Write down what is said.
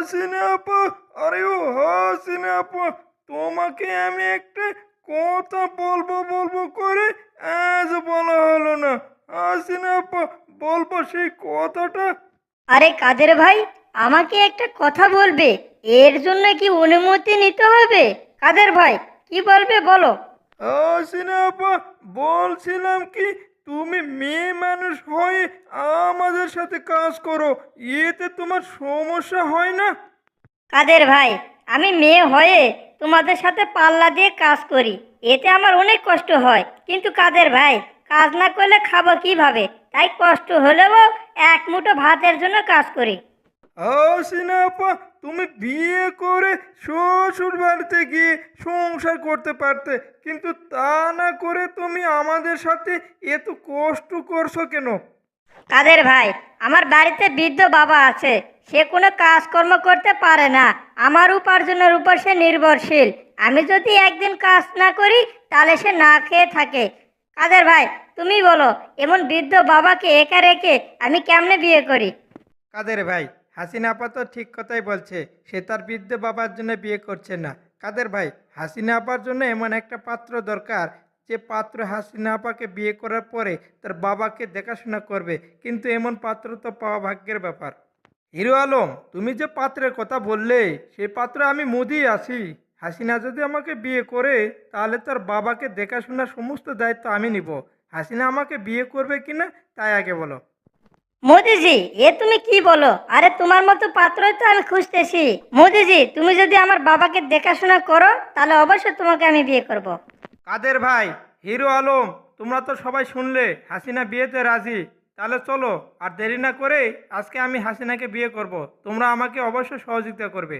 হাসিনা আপা আরে ও হাসিনা আপা তোমাকে আমি একটা কথা বলব বলব করে আজ বলা হলো না। হাসিনা আপা বলব সেই কথাটা। আরে কাদের ভাই আমাকে একটা কথা বলবে এর জন্য কি অনুমতি নিতে হবে? কাদের ভাই কি বলবে বলো। হাসিনা আপা বলছিলাম কি তুমি মেয়ে মানুষ হয়ে আমাদের সাথে কাজ করো এতে তোমার সমস্যা হয় না? কাদের ভাই আমি মেয়ে হয়ে তোমাদের সাথে পাল্লা দিয়ে কাজ করি এতে আমার অনেক কষ্ট হয়। কিন্তু কাদের ভাই কাজ না করলে খাব কীভাবে? তাই কষ্ট হলেও এক মুঠো ভাতের জন্য কাজ করি। আপা তুমি বিয়ে করে শ্বশুর বাড়িতে গিয়ে সংসার করতে পারতে কিন্তু তা না করে তুমি আমাদের সাথে এত কষ্ট করছ কেন? কাদের ভাই? আমার বাড়িতে বৃদ্ধ বাবা আছে। সে কোনো কাজকর্ম করতে পারে না। আমার উপার্জনের উপর সে নির্ভরশীল। আমি যদি একদিন কাজ না করি, তাহলে সে না খেয়ে থাকে। কাদের ভাই, তুমি বলো, এমন বৃদ্ধ বাবাকে একা রেখে আমি কেমনে বিয়ে করি? কাদের ভাই, হাসিনা আপা তো ঠিক কথাই বলছে, সে তার বৃদ্ধ বাবার জন্য বিয়ে করছে না। কাদের ভাই, হাসিনা আপার জন্য এমন একটা পাত্র দরকার যে পাত্র হাসিনা আপাকে বিয়ে করার পরে তার বাবাকে দেখাশোনা করবে, কিন্তু এমন পাত্র তো পাওয়া ভাগ্যের ব্যাপার। হিরো আলম, তুমি যে পাত্রের কথা বললে সেই পাত্র আমি মোদি আছি। হাসিনা যদি আমাকে বিয়ে করে, তাহলে তার বাবাকে দেখাশোনার সমস্ত দায়িত্ব আমি নিব। হাসিনা আমাকে বিয়ে করবে কিনা, তাই আগে বলো। মোদিজি, এ তুমি কি বলো? আরে তোমার মতো পাত্রই তো আমি খুঁজতেছি। মোদিজি, তুমি যদি আমার বাবাকে দেখাশোনা করো, তাহলে অবশ্যই তোমাকে আমি বিয়ে করব। কাদের ভাই? হিরো আলম, তোমরা তো সবাই শুনলে, হাসিনা বিয়েতে রাজি। তাহলে চলো, আর দেরি না করে আজকে আমি হাসিনাকে বিয়ে করব। তোমরা আমাকে অবশ্যই সহযোগিতা করবে।